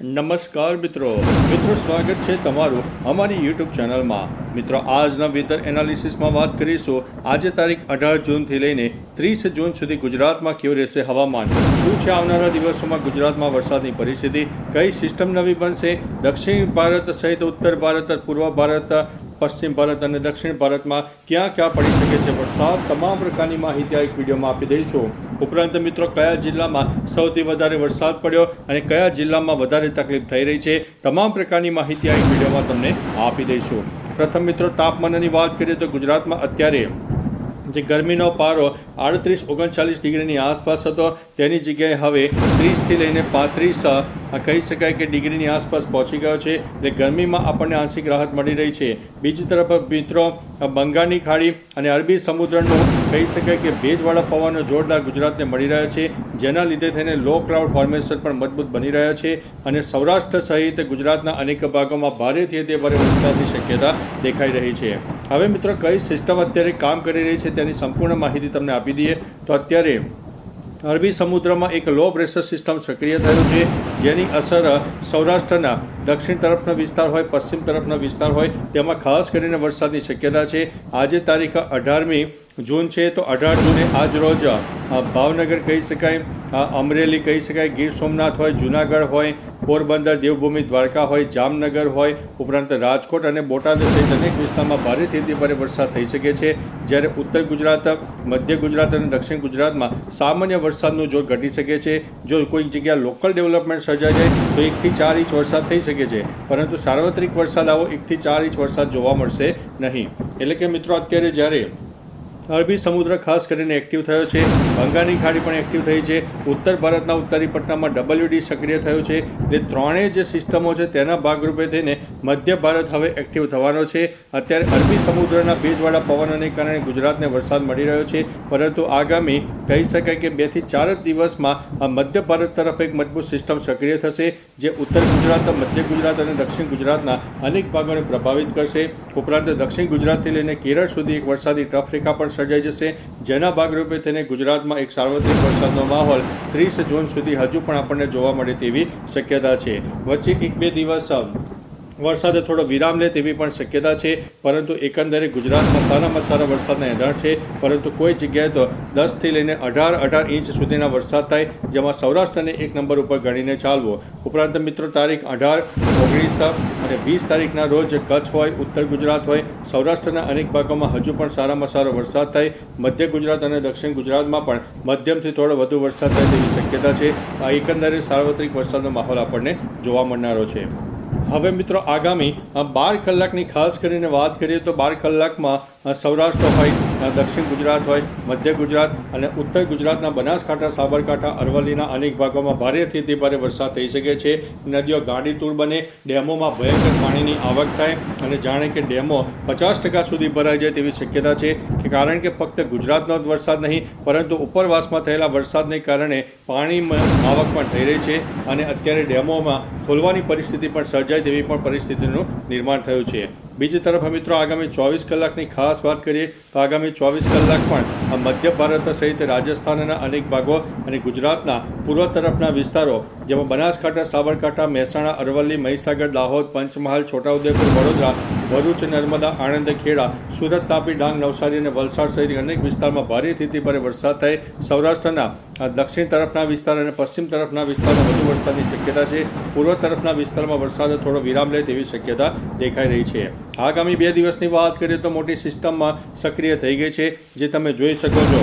નમસ્કાર મિત્રો. મિત્રો, સ્વાગત છે તમારું અમારી યુટ્યુબ ચેનલમાં. મિત્રો, આજના વેધર એનાલિસિસમાં વાત કરીશું. આજે તારીખ અઢાર જૂનથી લઈને ત્રીસ જૂન સુધી ગુજરાતમાં કેવું રહેશે હવામાન? શું છે આવનારા દિવસોમાં ગુજરાતમાં વરસાદની પરિસ્થિતિ? કઈ સિસ્ટમ નવી બનશે? દક્ષિણ ભારત સહિત ઉત્તર ભારત, પૂર્વ ભારત પશ્ચિમ ભારત અને દક્ષિણ ભારતમાં ક્યાં ક્યાં પડી શકે છે વરસાદ, તમામ પ્રકારની માહિતી આ એક વિડીયોમાં આપી દઈશું. ઉપરાંત મિત્રો, કયા જિલ્લામાં સૌથી વધારે વરસાદ પડ્યો અને કયા જિલ્લામાં વધારે તકલીફ થઈ રહી છે, તમામ પ્રકારની માહિતી આ એક વિડીયોમાં તમને આપી દઈશું. પ્રથમ મિત્રો, તાપમાનની વાત કરીએ તો ગુજરાતમાં અત્યારે જે ગરમીનો પારો આડત્રીસ ઓગણચાલીસ ડિગ્રીની આસપાસ હતો, તેની જગ્યાએ હવે ત્રીસથી લઈને પાંત્રીસ કહી શકાય કે ડિગ્રીની આસપાસ પહોંચી ગયો છે એટલે ગરમીમાં આપણને આંશિક રાહત મળી રહી છે. બીજી તરફ, મિત્રો બંગાળની ખાડી અને અરબી સમુદ્રનું કહી શકાય કે ભેજવાળા પવનો જોરદાર ગુજરાતને મળી રહ્યા છે, જેના લીધે થઈને લો ક્લાઉડ ફોર્મેશન પણ મજબૂત બની રહ્યા છે અને સૌરાષ્ટ્ર સહિત ગુજરાતના અનેક ભાગોમાં ભારેથી અતિ ભારે વરસાદની શક્યતા દેખાઈ રહી છે. હવે મિત્રો, કઈ સિસ્ટમ અત્યારે કામ કરી રહી છે તેની સંપૂર્ણ માહિતી તમને આપી દઈએ. તો અત્યારે અરબી સમુદ્રમાં એક લો પ્રેશર સિસ્ટમ સક્રિય થયું છે, જેની અસર સૌરાષ્ટ્રના દક્ષિણ તરફનો વિસ્તાર હોય, પશ્ચિમ તરફનો વિસ્તાર હોય, તેમાં ખાસ કરીને વરસાદની શક્યતા છે. આજે તારીખ અઢારમી જૂન છે, તો અઢાર જૂને આજ રોજ ભાવનગર કહી શકાય અમરેલી કહી શકાય, ગીર સોમનાથ હોય, જુનાગઢ હોય, પોરબંદર, દેવભૂમિ, દ્વારકા હોય, જામનગર હોય, ઉપરાંત રાજકોટ અને બોટાદ સહિત અનેક વિસ્તારમાં ભારેથી અતિ ભારે વરસાદ થઈ શકે છે. જ્યારે ઉત્તર ગુજરાત, મધ્ય ગુજરાત અને દક્ષિણ ગુજરાતમાં સામાન્ય વરસાદનું જોર ઘટી શકે છે. જો કોઈક જગ્યા લોકલ ડેવલપમેન્ટ સર્જાઈ જાય, તો એકથી ચાર ઇંચ વરસાદ થઈ શકે છે. પરંતુ સાર્વત્રિક વરસાદ આવો એકથી ચાર ઇંચ વરસાદ જોવા મળશે નહીં. એટલે કે મિત્રો, અત્યારે જ્યારે અરબી સમુદ્ર ખાસ કરીને એક્ટિવ થયો છે. બંગાળની ખાડી પણ એક્ટિવ થઈ છે. ઉત્તર ભારતના ઉત્તરી પટ્ટામાં ડબલ્યુડી સક્રિય થયું છે. એટલે ત્રણેય જે સિસ્ટમો છે તેના ભાગરૂપે થઈને મધ્ય ભારત હવે એક્ટિવ થવાનો છે. અત્યારે અરબી સમુદ્રના ભેજવાળા પવનોને કારણે ગુજરાતને વરસાદ મળી રહ્યો છે. પરંતુ આગામી કહી શકાય કે બેથી ચાર જ દિવસમાં આ મધ્ય ભારત તરફ એક મજબૂત સિસ્ટમ સક્રિય થશે, જે ઉત્તર ગુજરાત, મધ્ય ગુજરાત અને દક્ષિણ ગુજરાતના અનેક ભાગોને પ્રભાવિત કરશે. ઉપરાંત દક્ષિણ ગુજરાતથી લઈને કેરળ સુધી એક વરસાદી ટ્રફ રેખા પણ સર્જાઈ જશે. જેના ભાગરૂપે તેને ગુજરાતમાં એક સાર્વત્રિક વરસાદનો માહોલ ત્રીસ જૂન સુધી હજુ પણ આપણને જોવા મળે તેવી શક્યતા છે. વચ્ચે એક બે દિવસ વરસાદે થોડો વિરામ લે તેવી પણ શક્યતા છે, પરંતુ એકંદરે ગુજરાતમાં સારામાં સારા વરસાદના એંધાણ છે, પરંતુ કોઈ જગ્યાએ તો દસથી લઈને અઢાર અઢાર ઇંચ સુધીના વરસાદ થાય, જેમાં સૌરાષ્ટ્રને એક નંબર ઉપર ગણીને ચાલવો. ઉપરાંત મિત્રો, તારીખ અઢાર, ઓગણીસ અને વીસ તારીખના રોજ કચ્છ હોય, ઉત્તર ગુજરાત હોય, સૌરાષ્ટ્રના અનેક ભાગોમાં હજુ પણ સારામાં સારો વરસાદ થાય. મધ્ય ગુજરાત અને દક્ષિણ ગુજરાતમાં પણ મધ્યમથી થોડો વધુ વરસાદ થાય તેવી શક્યતા છે. આ એકંદરે સાર્વત્રિક વરસાદનો માહોલ આપણને જોવા મળનારો છે. હવે મિત્રો આગામી બાર કલાકની ખાસ કરીને વાત કરીએ તો બાર કલાકમાં સૌરાષ્ટ્ર હોય દક્ષિણ ગુજરાત હોય, મધ્ય ગુજરાત અને ઉત્તર ગુજરાતના બનાસકાંઠા, સાબરકાંઠા, અરવલ્લીના અનેક ભાગોમાં ભારેથી અતિ ભારે વરસાદ થઈ શકે છે. નદીઓ ગાડીતૂર બને, ડેમોમાં ભયંકર પાણીની આવક થાય અને જાણે કે ડેમો પચાસ ટકા સુધી ભરાઈ જાય તેવી શક્યતા છે કે કારણ કે ફક્ત ગુજરાતનો જ વરસાદ નહીં, પરંતુ ઉપરવાસમાં થયેલા વરસાદને કારણે પાણીમાં આવક પણ થઈ રહી છે અને અત્યારે ડેમોમાં ખોલવાની પરિસ્થિતિ પણ સર્જાય તેવી પણ પરિસ્થિતિનું નિર્માણ થયું છે. બીજી તરફ મિત્રો આગામી ચોવીસ કલાકની ખાસ વાત કરીએ તો આગામી ચોવીસ કલાક પણ આ મધ્ય ભારત સહિત રાજસ્થાનના અનેક ભાગો અને ગુજરાતના પૂર્વ તરફના વિસ્તારો જેમાં બનાસકાંઠા, સાબરકાંઠા, મહેસાણા, અરવલ્લી, મહીસાગર, દાહોદ, પંચમહાલ, છોટાઉદેપુર, વડોદરા ભરૂચ, નર્મદા, આણંદ, ખેડા, સુરત, તાપી, ડાંગ, નવસારી અને વલસાડ સહિત અનેક વિસ્તારમાં ભારેથી અતિ ભારે વરસાદ થાય. સૌરાષ્ટ્રના દક્ષિણ તરફના વિસ્તાર અને પશ્ચિમ તરફના વિસ્તારમાં વધુ વરસાદની શક્યતા છે. પૂર્વ તરફના વિસ્તારમાં વરસાદ થોડો વિરામ લે તેવી શક્યતા દેખાઈ રહી છે. આગામી બે દિવસની વાત કરીએ તો મોટી સિસ્ટમમાં સક્રિય થઈ ગઈ છે, જે તમે જોઈ શકો છો.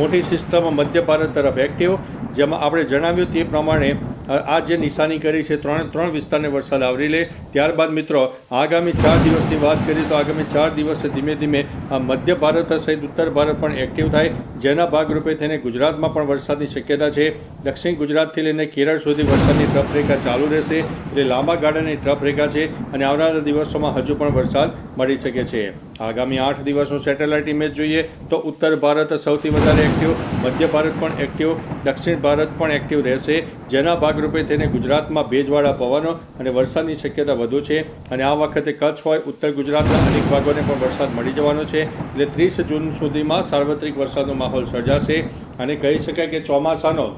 મોટી સિસ્ટમ મધ્ય ભારત તરફ એક્ટિવ જેમાં આપણે જણાવ્યું તે પ્રમાણે આ જે નિશાની કરી છે, ત્રણે ત્રણ વિસ્તારને વરસાદ આવરી લે. ત્યારબાદ મિત્રો, આગામી ચાર દિવસની વાત કરીએ તો આગામી ચાર દિવસે ધીમે ધીમે આ મધ્ય ભારત સહિત ઉત્તર ભારત પણ એક્ટિવ થાય. જેના ભાગરૂપે થઈને ગુજરાતમાં પણ વરસાદની શક્યતા છે. દક્ષિણ ગુજરાતથી લઈને કેરળ સુધી વરસાદની ટ્રફરેખા ચાલુ રહેશે. એટલે લાંબા ગાળાની ટ્રફરેખા છે અને આવનારા દિવસોમાં હજુ પણ વરસાદ મળી શકે છે. આગામી આઠ દિવસનું સેટેલાઇટ ઇમેજ જોઈએ તો ઉત્તર ભારત સૌથી વધારે એક્ટિવ મધ્ય ભારત પણ એક્ટિવ દક્ષિણ ભારત પણ એક્ટિવ રહેશે. જેના ભાગરૂપે તેને ગુજરાતમાં ભેજવાળા પવનો અને વરસાદની શક્યતા વધુ છે. અને આ વખતે કચ્છ હોય, ઉત્તર ગુજરાતના અનેક ભાગોને પણ વરસાદ મળી જવાનો છે. એટલે ત્રીસ જૂન સુધીમાં સાર્વત્રિક વરસાદનો માહોલ સર્જાશે. અને કહી શકાય કે ચોમાસાનો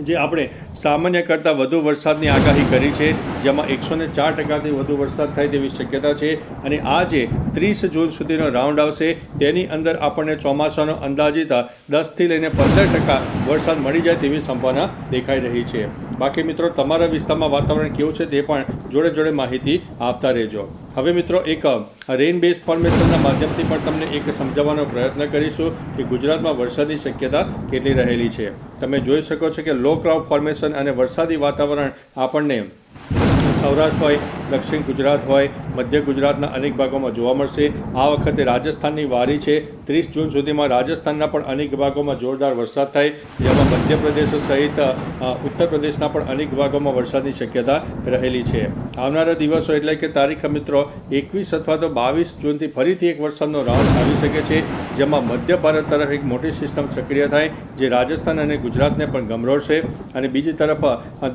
જે આપણે સામાન્ય કરતાં વધુ વરસાદની આગાહી કરી છે, જેમાં એકસો ને ચાર ટકાથી વધુ વરસાદ થાય તેવી શક્યતા છે અને આજે ત્રીસ જૂન સુધીનો રાઉન્ડ આવશે. તેની અંદર આપણને ચોમાસાનો અંદાજિત દસથી લઈને પંદર ટકા વરસાદ મળી જાય તેવી સંભાવના દેખાઈ રહી છે. બાકી મિત્રો, તમારા વિસ્તારમાં વાતાવરણ કેવું છે તે પણ જોડે જોડે માહિતી આપતા રહેજો. હવે મિત્રો, એક રેઇન બેઝ ફોર્મેશનના માધ્યમથી પણ તમને એક સમજાવવાનો પ્રયત્ન કરીશું કે ગુજરાતમાં વરસાદની શક્યતા કેટલી રહેલી છે. તમે જોઈ શકો છો કે લો ક્લાઉડ ફોર્મેશન અને વરસાદી વાતાવરણ આપણને સૌરાષ્ટ્ર હોય દક્ષિણ ગુજરાત હોય મધ્ય ગુજરાતના અનેક ભાગોમાં જોવા મળશે. આ વખતે રાજસ્થાનની વારી છે. ત્રીસ જૂન સુધીમાં રાજસ્થાનના પણ અનેક ભાગોમાં જોરદાર વરસાદ થાય. જેમાં મધ્યપ્રદેશ સહિત ઉત્તર પ્રદેશના પણ અનેક ભાગોમાં વરસાદની શક્યતા રહેલી છે. આવનારા દિવસો એટલે કે તારીખ, મિત્રો, એકવીસ અથવા તો બાવીસ જૂનથી ફરીથી એક વરસાદનો રાઉન્ડ આવી શકે છે, જેમાં મધ્ય ભારત તરફ એક મોટી સિસ્ટમ સક્રિય થાય, જે રાજસ્થાન અને ગુજરાતને પણ ગમરોળશે અને બીજી તરફ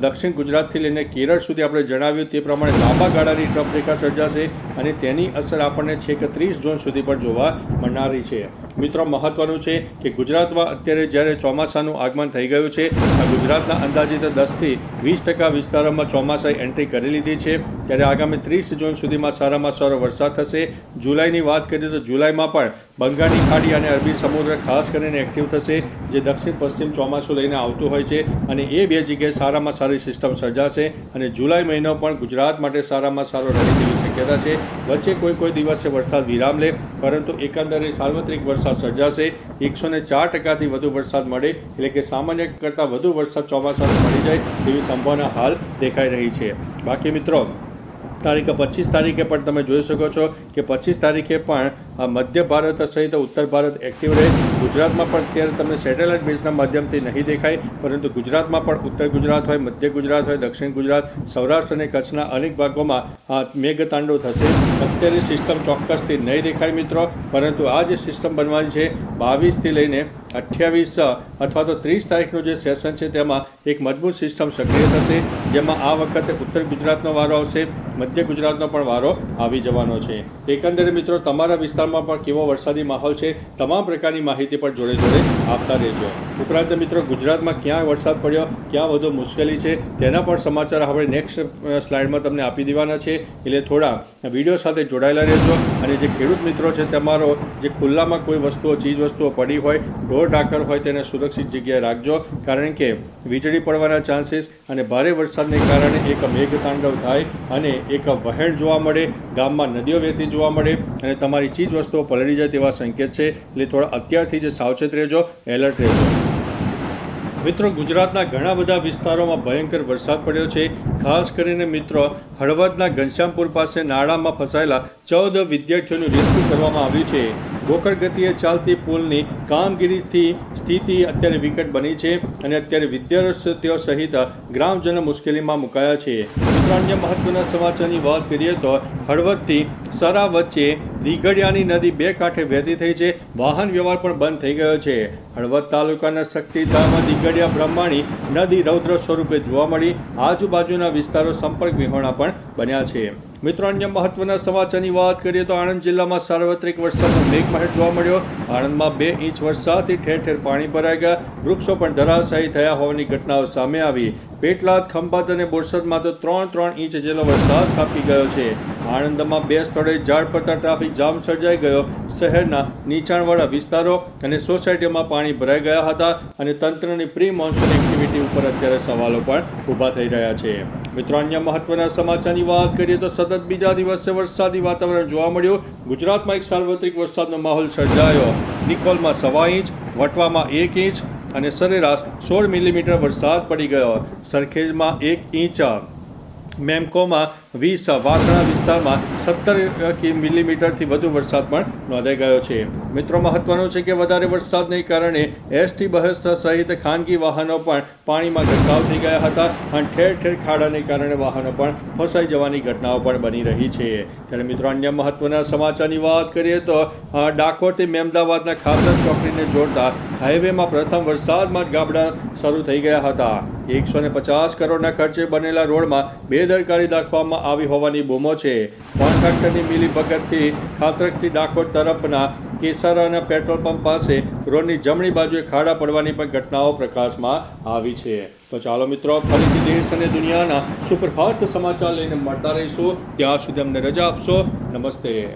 દક્ષિણ ગુજરાતથી લઈને કેરળ સુધી આપણે જણાવ્યું તે પ્રમાણે લાંબા ગાળાની ટ્રફ રેખા સર્જાશે અને તેની અસર આપણને છેક ત્રીસ જૂન સુધી પણ જોવા મળનારી છે. મિત્રો, મહત્વનું છે કે ગુજરાતમાં અત્યારે જ્યારે ચોમાસાનું આગમન થઈ ગયું છે ગુજરાતના અંદાજિત દસથી વીસ ટકા વિસ્તારોમાં ચોમાસાએ એન્ટ્રી કરી લીધી છે. ત્યારે આગામી ત્રીસ જૂન સુધીમાં સારામાં સારો વરસાદ થશે. જુલાઈની વાત કરીએ તો જુલાઈમાં પણ બંગાળની ખાડી અને અરબી સમુદ્ર, ખાસ કરીને એક્ટિવ થશે, જે દક્ષિણ પશ્ચિમ ચોમાસું લઈને આવતું હોય છે અને એ બે જગ્યાએ સારામાં સારી સિસ્ટમ સર્જાશે અને જુલાઈ મહિનો પણ ગુજરાત માટે સારામાં સારો રહે તેવી શક્યતા છે. વચ્ચે કોઈ કોઈ દિવસે વરસાદ વિરામ લે, પરંતુ એકંદરે સાર્વત્રિક વરસાદ સર્જાશે. એકસો ને ચાર ટકાથી વધુ વરસાદ મળે, એટલે કે સામાન્ય કરતાં વધુ વરસાદ ચોમાસામાં મળી જાય તેવી સંભાવના હાલ દેખાઈ રહી છે. બાકી મિત્રો, તારીખ પચીસ તારીખે પણ તમે જોઈ શકો છો કે પચીસ તારીખે પણ મધ્ય ભારત સહિત ઉત્તર ભારત એક્ટિવ રહે. ગુજરાતમાં પણ અત્યારે તમને સેટેલાઇટ બેઝના માધ્યમથી નહીં દેખાય, પરંતુ ગુજરાતમાં પણ ઉત્તર ગુજરાત હોય, મધ્ય ગુજરાત હોય, દક્ષિણ ગુજરાત, સૌરાષ્ટ્ર અને કચ્છના અનેક ભાગોમાં મેઘતાંડો થશે. અત્યારે સિસ્ટમ ચોક્કસથી નહીં દેખાય મિત્રો, પરંતુ આ જે સિસ્ટમ બનવાની છે, બાવીસથી લઈને અઠ્યાવીસ અથવા તો ત્રીસ તારીખનું જે સેશન છે, તેમાં એક મજબૂત સિસ્ટમ સક્રિય થશે, જેમાં આ વખતે ઉત્તર ગુજરાતનો વારો આવશે, મધ્ય ગુજરાતનો પણ વારો આવી જવાનો છે. એકંદરે મિત્રો, તમારા વિસ્તારમાં પણ કેવો વરસાદી માહોલ છે, તમામ પ્રકારની માહિતી પણ જોડે જોડે આપતા રહેજો. ઉપરાંત મિત્રો, ગુજરાતમાં ક્યાં વરસાદ પડ્યો, ક્યાં વધુ મુશ્કેલી છે, તેના પણ સમાચાર આપણે નેક્સ્ટ સ્લાઇડમાં તમને આપી દેવાના છે. એટલે થોડા વીડિયો સાથે જોડાયેલા રહેજો. અને જે ખેડૂત મિત્રો છે, તમારો જે ખુલ્લામાં કોઈ વસ્તુઓ ચીજ વસ્તુઓ પડી હોય ઢોર ઢાકર હોય તેને સુરક્ષિત જગ્યાએ રાખજો, કારણ કે વીજળી પડવાના ચાન્સીસ અને ભારે વરસાદને કારણે એક મેઘતાંડવ થાય અને એક વહેણ જોવા મળે, ગામમાં નદીઓ વહેતી જોવા મળે અને તમારી ચીજ વસ્તુઓ પલળી જાય તેવા સંકેત છે. એટલે થોડા અત્યારથી જ સાવચેત રહેજો, એલર્ટ રહેજો. મિત્રો, ગુજરાતના ઘણા બધા વિસ્તારોમાં ભયંકર વરસાદ પડ્યો છે. ખાસ કરીને મિત્રો, હળવદના ઘનશ્યામપુર પાસે નાળામાં ફસાયેલા ચૌદ વિદ્યાર્થીઓનું રેસ્ક્યુ કરવામાં આવ્યું છે. ગોકળ ગતિએ ચાલતી પુલની કામગીરીથી સ્થિતિ અત્યારે વિકટ બની છે અને અત્યારે વિદ્યાર્થીઓ સહિત ગ્રામજનો મુશ્કેલીમાં મુકાયા છે. અન્ય મહત્વના સમાચારની વાત કરીએ તો હળવદથી સરા વચ્ચે દીઘડિયાની નદી બે કાંઠે વહેતી થઈ છે. વાહન વ્યવહાર પણ બંધ થઈ ગયો છે. હળવદ તાલુકાના શક્તિધામમાં દીઘડિયા બ્રહ્માણી નદી રૌદ્ર સ્વરૂપે જોવા મળી. આજુબાજુના વિસ્તારો સંપર્ક વિહોણા પણ બન્યા છે. મિત્રો, અન્ય મહત્વના સમાચારની વાત કરીએ તો આણંદ જિલ્લામાં સાર્વત્રિક વરસાદનો મેઘમહેર જોવા મળ્યો. આણંદમાં બે ઇંચ વરસાદથી ઠેર ઠેર પાણી ભરાઈ ગયા. વૃક્ષો પણ ધરાશાયી થયા હોવાની ઘટનાઓ સામે આવી. પેટલાદ, ખંભાત અને બોરસદમાં તો ત્રણ ત્રણ ઇંચ જેટલો વરસાદ કાપી ગયો છે. આણંદમાં બે સ્થળે ઝાડ પડતા ટ્રાફિક જામ સર્જાઈ ગયો. શહેરના નીચાણવાળા વિસ્તારો અને સોસાયટીઓમાં પાણી ભરાઈ ગયા હતા અને તંત્રની પ્રી મોન્સૂન એક્ટિવિટી ઉપર અત્યારે સવાલો પણ ઊભા થઈ રહ્યા છે. મિત્રો, અન્ય મહત્વના સમાચારની વાત કરીએ તો સતત બીજા દિવસે વરસાદી વાતાવરણ જોવા મળ્યું. ગુજરાતમાં એક સાર્વત્રિક વરસાદનો માહોલ સર્જાયો. નિકોલમાં સવા ઇંચ, વટવામાં એક ઇંચ અને સરેરાશ સોળ મિલીમીટર વરસાદ પડી ગયો. સરખેજમાં એક ઇંચ. મેમકોમાં વીસ વાસણા વિસ્તારમાં સત્તર મિલીમીટરથી વધુ વરસાદ પણ નોંધાઈ ગયો છે. મિત્રો, મહત્વનું છે કે વધારે વરસાદને કારણે એસટી બસ સહિત ખાનગી વાહનો પણ પાણીમાં ગરકાવ થઈ ગયા હતા અને ઠેર ઠેર ખાડાને કારણે વાહનો પણ ફસાઈ જવાની ઘટનાઓ પણ બની રહી છે. ત્યારે મિત્રો, અન્ય મહત્વના સમાચારની વાત કરીએ તો ડાકોરથી મેમદાવાદના ખાસર ચોકડીને જોડતા હાઈવેમાં પ્રથમ વરસાદમાં ગાબડા શરૂ થઈ ગયા હતા. એકસો ને પચાસ કરોડના ખર્ચે બનેલા રોડમાં બેદરકારી દાખવવામાં આવી હોવાની બૂમો છે. કોન્ટ્રાક્ટરની મિલી ભગતથી ખાતરકથી ડાકોર તરફના કેસારાના પેટ્રોલ પંપ પાસે રોડની જમણી બાજુએ ખાડા પડવાની પણ ઘટનાઓ પ્રકાશમાં આવી છે. તો ચાલો મિત્રો, ફરીથી દેશ અને દુનિયાના સુપરફાસ્ટ સમાચાર લઈને મળતા રહીશું. ત્યાં સુધી અમને રજા આપશો. નમસ્તે.